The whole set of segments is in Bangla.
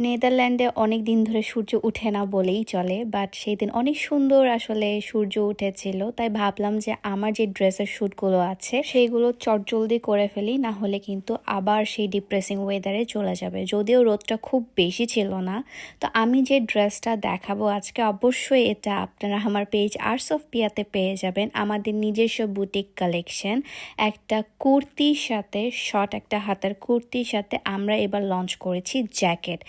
নেদারল্যান্ডে অনেক দিন ধরে সূর্য উঠে না বলেই চলে বাট সেই দিন অনেক সুন্দর আসলে সূর্য উঠেছিল। তাই ভাবলাম যে আমার যে ড্রেসের শ্যুটগুলো আছে, সেইগুলো চটজলদি করে ফেলি, না হলে কিন্তু আবার সেই ডিপ্রেসিং ওয়েদারে চলে যাবে। যদিও রোদটা খুব বেশি ছিল না, তো আমি যে ড্রেসটা দেখাবো আজকে অবশ্যই এটা আপনারা আমার পেজ আর্টস অফ পিয়াতে পেয়ে যাবেন। আমাদের নিজস্ব বুটিক কালেকশন একটা কুর্তির সাথে শর্ট একটা হাতার কুর্তির সাথে আমরা এবার লঞ্চ করেছি জ্যাকেট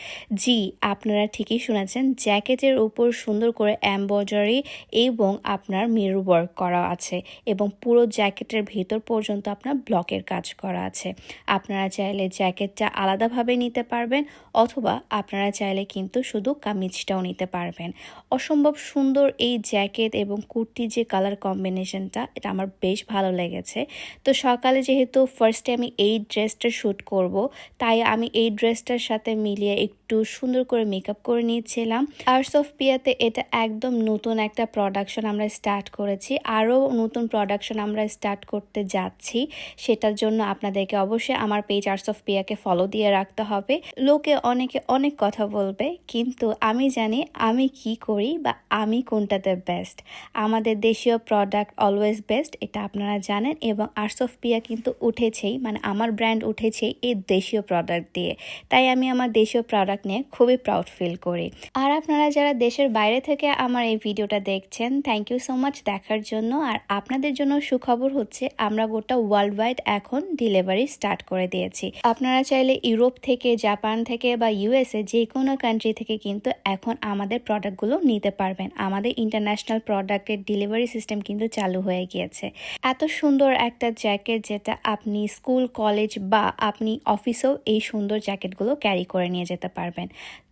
জি, আপনারা ঠিকই শুনেছেন, জ্যাকেটের উপর সুন্দর করে এমব্রয়ডারি এবং আপনার মিরর ওয়ার্ক করা আছে এবং পুরো জ্যাকেটের ভেতর পর্যন্ত আপনার ব্লকের কাজ করা আছে। আপনারা চাইলে জ্যাকেটটা আলাদাভাবে নিতে পারবেন অথবা আপনারা চাইলে কিন্তু শুধু কামিজটাও নিতে পারবেন। অসম্ভব সুন্দর এই জ্যাকেট এবং কুর্তির যে কালার কম্বিনেশনটা, এটা আমার বেশ ভালো লেগেছে। তো সকালে যেহেতু ফার্স্টে আমি এই ড্রেসটা শ্যুট করব, তাই আমি এই ড্রেসটার সাথে মিলিয়ে একটু সুন্দর করে মেকআপ করে নিয়েছিলাম। আর্টস অফ পিয়াতে এটা একদম নতুন একটা প্রোডাকশন আমরা স্টার্ট করেছি। আরও নতুন প্রোডাকশন আমরা স্টার্ট করতে যাচ্ছি। সেটার জন্য আপনাদেরকে অবশ্যই আমার পেজ আর্টস অফ পিয়াকে ফলো দিয়ে রাখতে হবে। লোকে অনেকে অনেক কথা বলবে, কিন্তু আমি জানি আমি কি করি বা আমি কোনটাতে বেস্ট আমাদের দেশীয় প্রোডাক্ট অলওয়েজ বেস্ট এটা আপনারা জানেন এবং আর্টস অফ পিয়া কিন্তু উঠেছেই মানে আমার ব্র্যান্ড উঠেছেই এই দেশীয় প্রোডাক্ট দিয়ে। তাই আমি আমার দেশীয় প্রোডাক্ট নিয়ে খুবই প্রাউড ফিল করি। আর আপনারা যারা দেশের বাইরে থেকে আমার এই ভিডিওটা দেখছেন থ্যাংক ইউ সো মাচ দেখার জন্য। আর আপনাদের জন্য সুখবর হচ্ছে, আমরা গোটা ওয়ার্ল্ড ওয়াইড এখন ডেলিভারি স্টার্ট করে দিয়েছি। আপনারা চাইলে ইউরোপ থেকে, জাপান থেকে বা ইউএসএ যে কোনো কান্ট্রি থেকে কিন্তু এখন আমাদের প্রোডাক্টগুলো নিতে পারবেন। আমাদের ইন্টারন্যাশনাল প্রোডাক্টের ডেলিভারি সিস্টেম কিন্তু চালু হয়ে গিয়েছে। এত সুন্দর একটা জ্যাকেট যেটা আপনি স্কুল কলেজ বা আপনি অফিসেও এই সুন্দর জ্যাকেটগুলো ক্যারি করে নিয়ে যেতে পারবেন।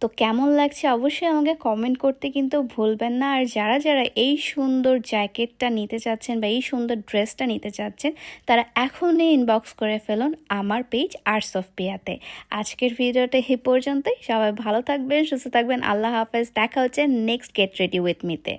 তো কেমন লাগছে অবশ্যই আমাকে কমেন্ট করতে কিন্তু ভুলবেন না। আর যারা যারা এই সুন্দর জ্যাকেটটা নিতে চাচ্ছেন বা এই সুন্দর ড্রেসটা নিতে চাচ্ছেন, তারা এখনই ইনবক্স করে ফেলুন আমার পেজ আর্টস অফ পিয়াতে আজকের ভিডিওটা এই পর্যন্তই। সবাই ভালো থাকবেন, সুস্থ থাকবেন। আল্লাহ হাফেজ। দেখা হচ্ছে নেক্সট গেট রেডি উইথ মিতে